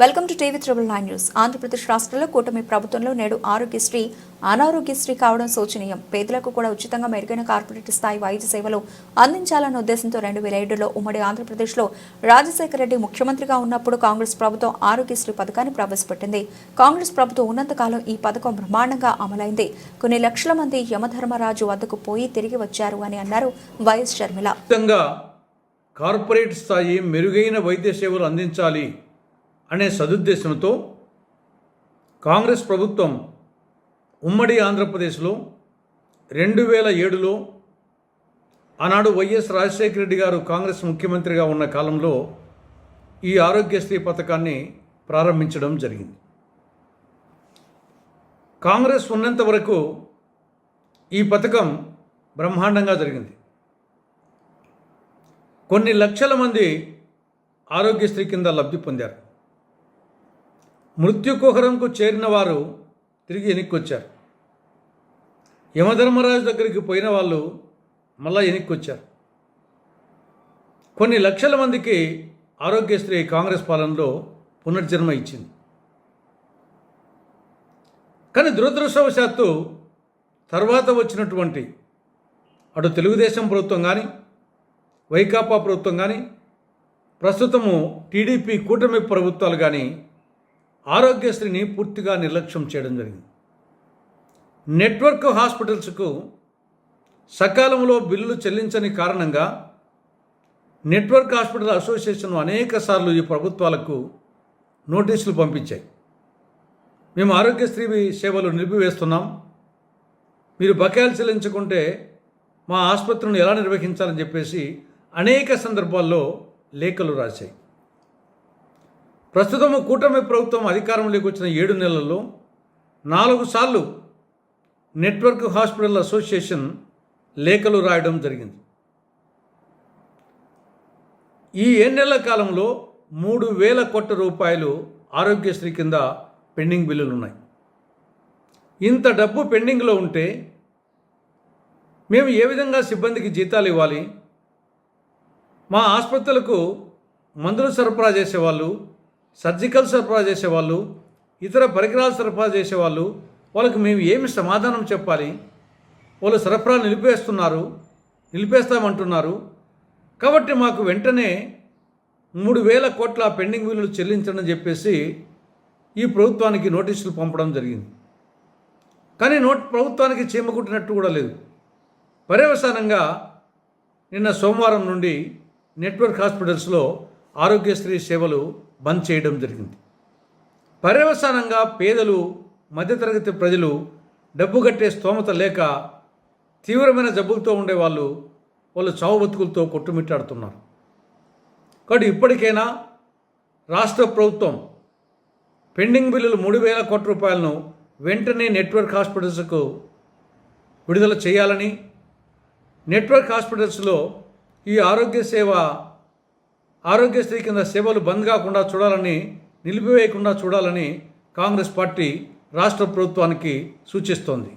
Welcome to TV triple nine news. Andhra Pradesh రాష్ట్రంలో కూటమి ప్రభుత్వంలో నేడు ఆరోగ్యశ్రీ అనారోగ్యశ్రీ కావడం శోచనీయం. పేదలకు కూడా ఉచితంగా మెరుగైన కార్పొరేట్ స్థాయి వైద్య సేవలు అందించాలన్న ఉద్దేశంతో రెండు వేల ఏడులో ఉమ్మడి ఆంధ్రప్రదేశ్లో రాజశేఖర రెడ్డి ముఖ్యమంత్రిగా ఉన్నప్పుడు కాంగ్రెస్ ప్రభుత్వం ఆరోగ్యశ్రీ పథకాన్ని ప్రవేశపెట్టింది. కాంగ్రెస్ ప్రభుత్వం ఉన్నంతకాలం ఈ పథకం బ్రహ్మాండంగా అమలైంది. కొన్ని లక్షల మంది యమధర్మరాజు వద్దకు పోయి తిరిగి వచ్చారు అని అన్నారు వైఎస్ షర్మిల. కార్పొరేట్ స్థాయి మెరుగైన వైద్య సేవలు అందించాలి. అనే సదుద్దేశంతో కాంగ్రెస్ ప్రభుత్వం ఉమ్మడి ఆంధ్రప్రదేశ్లో రెండు వేల ఏడులో ఆనాడు వైఎస్ రాజశేఖర రెడ్డి గారు కాంగ్రెస్ ముఖ్యమంత్రిగా ఉన్న కాలంలో ఈ ఆరోగ్యశ్రీ పథకాన్ని ప్రారంభించడం జరిగింది. కాంగ్రెస్ ఉన్నంత వరకు ఈ పథకం బ్రహ్మాండంగా జరిగింది. కొన్ని లక్షల మంది ఆరోగ్యశ్రీ కింద లబ్ధి పొందారు. మృత్యుకుహరంకు చేరిన వారు తిరిగి వెనక్కొచ్చారు యమధర్మరాజు దగ్గరికి పోయిన వాళ్ళు మళ్ళా వెనక్కొచ్చారు కొన్ని లక్షల మందికి ఆరోగ్యశ్రీ కాంగ్రెస్ పాలనలో పునర్జన్మ ఇచ్చింది. కానీ దురదృష్టవశాత్తు తర్వాత వచ్చినటువంటి అటు తెలుగుదేశం ప్రభుత్వం కానీ వైకాపా ప్రభుత్వం కానీ ప్రస్తుతము టీడీపీ కూటమి ప్రభుత్వాలు కానీ ఆరోగ్యశ్రీని పూర్తిగా నిర్లక్ష్యం చేయడం జరిగింది. నెట్వర్క్ హాస్పిటల్స్కు సకాలంలో బిల్లులు చెల్లించని కారణంగా నెట్వర్క్ హాస్పిటల్ అసోసియేషన్ అనేక సార్లు ఈ ప్రభుత్వాలకు నోటీసులు పంపించాయి. మేము ఆరోగ్యశ్రీ సేవలు నిలిపివేస్తున్నాం. మీరు బకాయిలు చెల్లించుకుంటే మా ఆసుపత్రులను ఎలా నిర్వహించాలని చెప్పేసి అనేక సందర్భాల్లో లేఖలు రాశాయి. ప్రస్తుతం కూటమి ప్రభుత్వం అధికారంలోకి వచ్చిన ఏడు నెలల్లో నాలుగు సార్లు నెట్వర్క్ హాస్పిటల్ అసోసియేషన్ లేఖలు రాయడం జరిగింది. ఈ ఏడు నెలల కాలంలో మూడు వేల కోట్ల రూపాయలు ఆరోగ్యశ్రీ కింద పెండింగ్ బిల్లులు ఉన్నాయి. ఇంత డబ్బు పెండింగ్లో ఉంటే మేము ఏ విధంగా సిబ్బందికి జీతాలు ఇవ్వాలి? మా ఆసుపత్రులకు మందులు సరఫరా చేసేవాళ్ళు సర్జికల్ సరఫరా చేసేవాళ్ళు ఇతర పరికరాలు సరఫరా చేసేవాళ్ళు వాళ్ళకి మేము ఏమి సమాధానం చెప్పాలి? వాళ్ళు సరఫరా నిలిపేస్తున్నారు నిలిపేస్తామంటున్నారు. కాబట్టి మాకు వెంటనే మూడు వేల కోట్ల పెండింగ్ బిల్లులు చెల్లించడం చెప్పేసి ఈ ప్రభుత్వానికి నోటీసులు పంపడం జరిగింది. కానీ నోట్ ప్రభుత్వానికి చీమకుట్టినట్టు కూడా లేదు. పర్యవసానంగా నిన్న సోమవారం నుండి నెట్వర్క్ హాస్పిటల్స్లో ఆరోగ్యశ్రీ సేవలు బంద్ చేయడం జరిగింది. పర్యవసానంగా పేదలు మధ్యతరగతి ప్రజలు డబ్బు కట్టే స్తోమత లేక తీవ్రమైన జబ్బులతో ఉండేవాళ్ళు వాళ్ళు చావు బతుకులతో కొట్టుమిట్టాడుతున్నారు. కాబట్టి ఇప్పటికైనా రాష్ట్ర ప్రభుత్వం పెండింగ్ బిల్లులు మూడు వేల కోట్ల రూపాయలను వెంటనే నెట్వర్క్ హాస్పిటల్స్కు విడుదల చేయాలని నెట్వర్క్ హాస్పిటల్స్లో ఈ ఆరోగ్య సేవ ఆరోగ్యశ్రీ కింద సేవలు బంద్ కాకుండా చూడాలని నిలిపివేయకుండా చూడాలని కాంగ్రెస్ పార్టీ రాష్ట్ర ప్రభుత్వానికి సూచిస్తోంది.